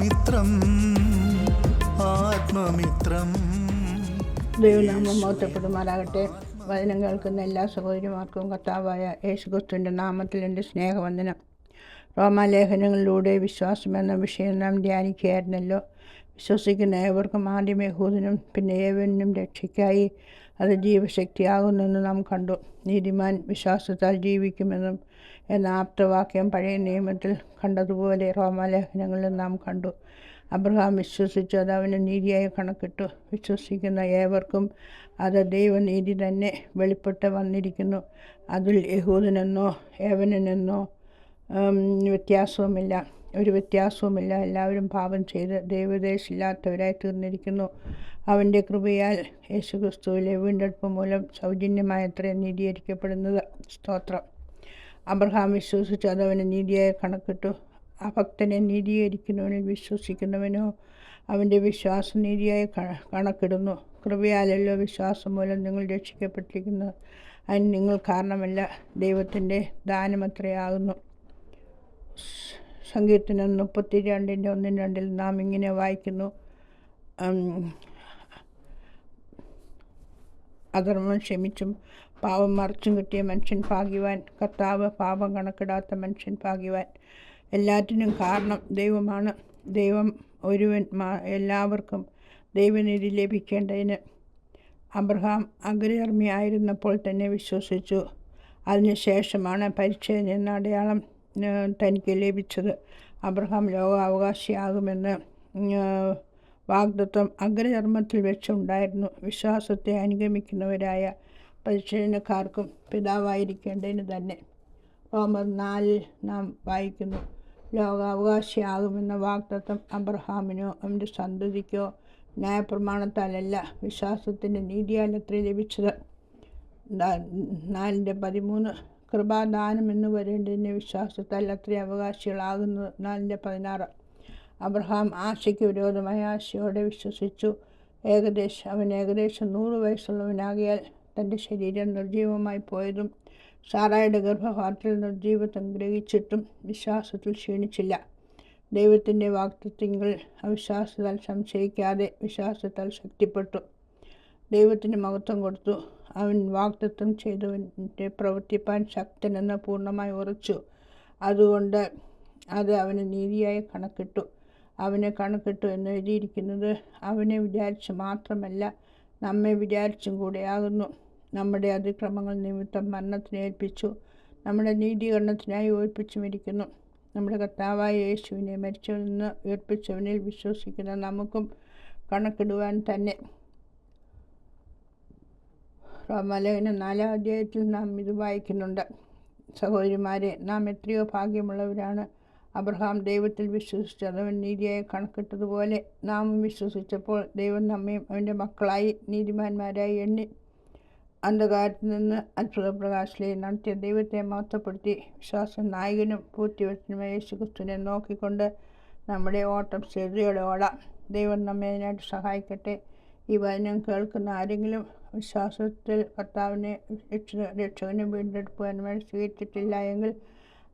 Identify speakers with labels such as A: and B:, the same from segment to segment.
A: ആത്മമിത്രം ആത്മമിത്രം.
B: ദൈവനാമം മൗത്തപ്പെടുമാറാകട്ടെ വചനം കേൾക്കുന്ന എല്ലാ സഹോദരിമാർക്കും കർത്താവായ യേശുക്രിസ്തുവിന്റെ നാമത്തിൽ എന്റെ സ്നേഹവന്ദനം. റോമാലേഖനങ്ങളിലൂടെ വിശ്വാസം എന്ന വിഷയം നാം ധ്യാനിക്കുകയായിരുന്നല്ലോ. വിശ്വസിക്കുന്ന ഏവർക്കും ആദ്യം യഹൂദനും പിന്നെ ഏവനും രക്ഷയ്ക്കായി അത് ജീവശക്തിയാകുന്നെന്ന് നാം കണ്ടു. നീതിമാൻ വിശ്വാസത്താൽ ജീവിക്കുമെന്നും എന്ന ആപ്തവാക്യം പഴയ നിയമത്തിൽ കണ്ടതുപോലെ റോമാലേഖനങ്ങളിൽ നാം കണ്ടു. അബ്രഹാം വിശ്വസിച്ചു അത് അവന് നീതിയായി കണക്കിട്ടു. വിശ്വസിക്കുന്ന ഏവർക്കും അത് ദൈവനീതി തന്നെ വെളിപ്പെട്ട് വന്നിരിക്കുന്നു. അതിൽ യഹൂദനെന്നോ ഏവനെന്നോ വ്യത്യാസവുമില്ല. ഒരു വ്യത്യാസവുമില്ല. എല്ലാവരും പാപം ചെയ്ത് ദൈവദേശില്ലാത്തവരായി തീർന്നിരിക്കുന്നു. അവന്റെ കൃപയാൽ യേശുക്രിസ്തുവിലെ വീണ്ടെടുപ്പ് മൂലം സൗജന്യമായ അത്രയും നീതീകരിക്കപ്പെടുന്നത്. സ്തോത്രം. അബ്രഹാം വിശ്വസിച്ച് അതവന് നീതിയായി കണക്കിട്ടു. ഭക്തനെ നീതീകരിക്കുന്നവനിൽ വിശ്വസിക്കുന്നവനോ അവന്റെ വിശ്വാസം നീതിയായി കണക്കിടുന്നു. കൃപയാലല്ലോ വിശ്വാസം മൂലം നിങ്ങൾ രക്ഷിക്കപ്പെട്ടിരിക്കുന്നു. അതിന് നിങ്ങൾ കാരണമല്ല. ദൈവത്തിന്റെ ദാനമത്രയാകുന്നു സങ്കീർത്തനം മുപ്പത്തി രണ്ടിന്റെ ഒന്നും രണ്ടിൽ നാം ഇങ്ങനെ വായിക്കുന്നു. അധർമ്മം ക്ഷമിച്ചും പാവം മറിച്ചും കിട്ടിയ മനുഷ്യൻ ഭാഗ്യവാൻ. കർത്താവ് പാപം കണക്കിടാത്ത മനുഷ്യൻ ഭാഗ്യവാൻ. എല്ലാറ്റിനും കാരണം ദൈവമാണ്. ദൈവം ഒരുവൻ എല്ലാവർക്കും ദൈവനീതി ലഭിക്കേണ്ടതിന് അബ്രഹാം അഗ്രകർമ്മിയായിരുന്നപ്പോൾ തന്നെ വിശ്വസിച്ചു. അതിനുശേഷമാണ് പരിച്ഛേദന അടയാളം തനിക്ക് ലഭിച്ചത് അബ്രഹാം ലോകാവകാശിയാകുമെന്ന് വാഗ്ദത്വം അഗ്രചർമ്മത്തിൽ വെച്ചുണ്ടായിരുന്നു. വിശ്വാസത്തെ അനുഗമിക്കുന്നവരായ പരിശീലനക്കാർക്കും പിതാവായിരിക്കേണ്ടതിന് തന്നെ. റോമർ നാലിൽ നാം വായിക്കുന്നു ലോകാവകാശിയാകുമെന്ന വാഗ്ദത്തം അബ്രഹാമിനോ അവന്റെ സന്തതിക്കോ ന്യായപ്രമാണത്താലല്ല. വിശ്വാസത്തിന്റെ നീതിയാലത്രേ ലഭിച്ചത്. നാലിന്റെ പതിമൂന്ന് കൃപാദാനം എന്ന് വരേണ്ടതിന് വിശ്വാസത്താൽ അത്ര അവകാശികളാകുന്നു നാലിന്റെ പതിനാറ്. അബ്രഹാം ആശയ്ക്ക് വിരോധമായ ആശയോടെ വിശ്വസിച്ചു. ഏകദേശം അവൻ ഏകദേശം നൂറ് വയസ്സുള്ളവനാകിയാൽ തന്റെ ശരീരം നിർജീവമായി പോയതും സാറായുടെ ഗർഭപാത്രത്തിൽ നിർജീവത്വം ഗ്രഹിച്ചിട്ടും വിശ്വാസത്തിൽ ക്ഷീണിച്ചില്ല. ദൈവത്തിന്റെ വാക്തത്വങ്ങൾ അവിശ്വാസത്താൽ സംശയിക്കാതെ വിശ്വാസത്താൽ ശക്തിപ്പെട്ടു. ദൈവത്തിന് മഹത്വം കൊടുത്തു. അവൻ വാഗ്ദത്വം ചെയ്തവന്റെ പ്രവർത്തിപ്പാൻ ശക്തനെന്ന് പൂർണമായി ഉറച്ചു. അതുകൊണ്ട് അത് അവന് നീതിയായി കണക്കിട്ടു. അവനെ കണക്കിട്ടു എന്ന് എഴുതിയിരിക്കുന്നത് അവനെ വിചാരിച്ച് മാത്രമല്ല നമ്മെ വിചാരിച്ചും കൂടെയാകുന്നു നമ്മുടെ അതിക്രമങ്ങൾ നിമിത്തം മരണത്തിന് ഏൽപ്പിച്ചു. നമ്മുടെ നീതീകരണത്തിനായി ഓർപ്പിച്ചുമിരിക്കുന്നു നമ്മുടെ കർത്താവായ യേശുവിനെ മരിച്ചവരിൽ നിന്ന് ഉയർപ്പിച്ചവനിൽ വിശ്വസിക്കുന്ന നമുക്കും കണക്കിടുവാൻ തന്നെ റോമാലേഖനം നാലാം അധ്യായത്തിൽ നാം ഇത് വായിക്കുന്നുണ്ട്. സഹോദരിമാരെ നാം എത്രയോ ഭാഗ്യമുള്ളവരാണ്. അബ്രഹാം ദൈവത്തിൽ വിശ്വസിച്ച് അതവൻ നീതിയായി കണക്കിട്ടതുപോലെ നാമും വിശ്വസിച്ചപ്പോൾ ദൈവം നമ്മയും അവന്റെ മക്കളായി നീതിമാന്മാരായി എണ്ണി അന്ധകാരത്തിൽ നിന്ന് അത്ഭുത പ്രകാശിലേ നടത്തിയ ദൈവത്തെ മഹത്വപ്പെടുത്തി വിശ്വാസ നായകനും പൂർത്തിവച്ചനുമായ യേശുക്രിസ്തുവിനെ നോക്കിക്കൊണ്ട് നമ്മുടെ ഓട്ടം ശ്രദ്ധയോടെ ഓടാം. ദൈവം നമ്മെ അതിനായിട്ട് സഹായിക്കട്ടെ. ഈ വചനം കേൾക്കുന്ന ആരെങ്കിലും വിശ്വാസത്തിൽ കർത്താവിനെ രക്ഷ രക്ഷകനെ വീണ്ടെടുക്കുവാനുമായി സ്വീകരിച്ചിട്ടില്ല എങ്കിൽ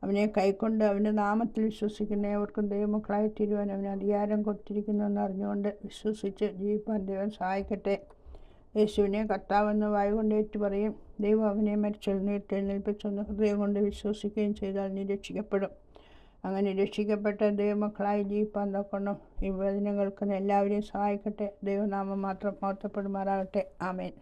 B: അവനെ കൈക്കൊണ്ട് അവന്റെ നാമത്തിൽ വിശ്വസിക്കുന്ന ഏവർക്കും ദൈവമക്കളായി തീരുവാൻ അവന് അധികാരം കൊടുത്തിരിക്കുന്നുവെന്ന് അറിഞ്ഞുകൊണ്ട് വിശ്വസിച്ച് ജീവിപ്പാൻ ദൈവം സഹായിക്കട്ടെ. യേശുവിനെ കർത്താവെന്ന് വായുകൊണ്ട് ഏറ്റു പറയും ദൈവം അവനെ മരിച്ചെഴുന്നേറ്റ് എഴുന്നേൽപ്പിച്ചെന്ന് ഹൃദയം കൊണ്ട് വിശ്വസിക്കുകയും ചെയ്താൽ നീ രക്ഷിക്കപ്പെടും. അങ്ങനെ രക്ഷിക്കപ്പെട്ട ദൈവമക്കളായി ജീവിപ്പാൻ നോക്കണം ഈ വചനം എല്ലാവരെയും സഹായിക്കട്ടെ. ദൈവനാമം മാത്രം മഹത്വപ്പെടുമാറാകട്ടെ. ആമേൻ.